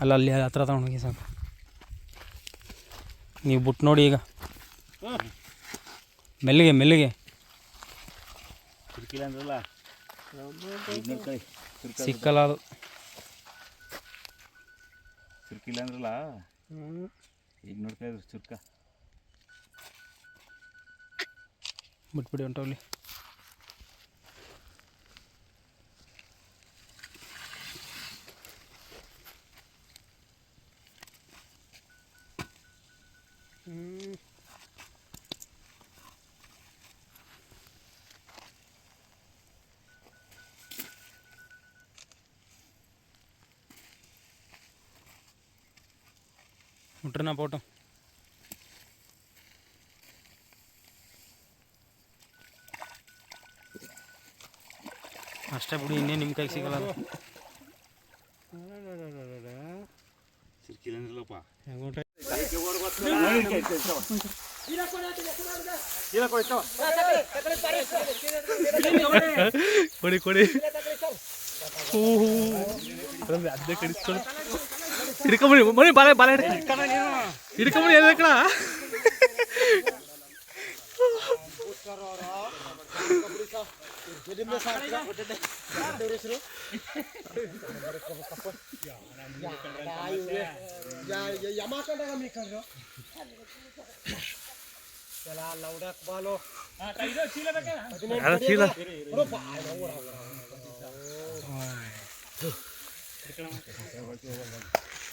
ಅಲ್ಲ ಅಲ್ಲಿ ಹತ್ರ ತಗೊಂಡೋಗಿ ಸಾಕು. ನೀವು ಬಿಟ್ಟು ನೋಡಿ ಈಗ. ಮೆಲ್ಲಿಗೆ ಮೆಲ್ಲಿಗೆ. ಸಿಕ್ಕಿಲ್ಲ ಅದು. ಚುರ್ಕಿಲ್ಲ ಅಂದ್ರಲ್ಲ? ಈಗ ನೋಡ್ತಾ ಇದ್ರು ಚುರ್ಕ ಬಿಟ್ಬಿಡಿ ಹೊಂಟೋಗ್ಲಿ ಮುಟ್ರನ ಫೋಟೋ ಅಷ್ಟೇ ಬಿಡಿ ಇನ್ನೇ ನಿಮ್ಮ ಕೈಗೆ ಸಿಗಲ್ಲ ಅದು ಸಿಕ್ಕಿಲ್ಲ ಅಂದ್ರಲ್ಲಪ್ಪ ಹೆಂಗ್ ಕೊಡಿ ಕೊಡಿ ಹೂ ಹೂ ಅದೇ ಕಡಿಸ್ಕೊಂಡು ಹಿಡ್ಕೊಂಬಡಿ ಮನೆ ಬಾಲೆ ಬಾಲೆ ಹಿಡ್ಕೊಂಬಡಿ ಎಲ್ಲ ಕಣ ಅದ ಚೀಲ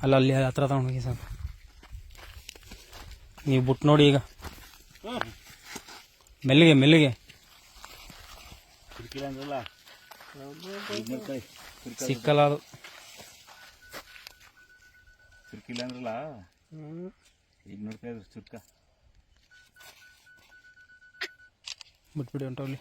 ಅಲ್ಲ ಅಲ್ಲಿ ಹತ್ರ ತಗೊಂಡೋಗಿ ಸಾಕು ನೀವು ಬಿಟ್ಟು ನೋಡಿ ಈಗ. ಮೆಲ್ಲಿಗೆ ಮೆಲ್ಲಿಗೆ. ಸಿಕ್ಕಿಲ್ಲ ಸಿಕ್ಕಲ್ಲ ಅದು. ಸುರ್ಕಿಲ್ಲ ಅಂದ್ರಲ್ಲ? ಈಗ ನೋಡ್ಕೊಳ್ಳಿ ಚುರ್ಕ ಬಿಟ್ಬಿಡಿ ಹೊಂಟೋಗ್ಲಿ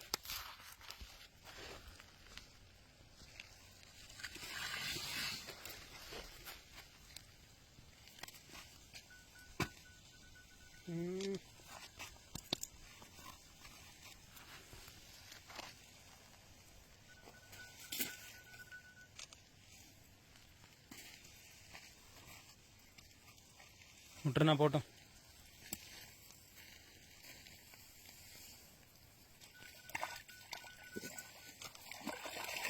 ಮುಟ್ರನ ಫೋಟೋ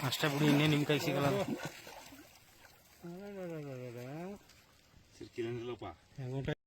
ಅಷ್ಟೇ ಬಿಡಿ ಇನ್ನೇ ನಿಮ್ಮ ಕೈ ಸಿಗಲ್ಲ ಸಿಕ್ಕಿಲ್ಲ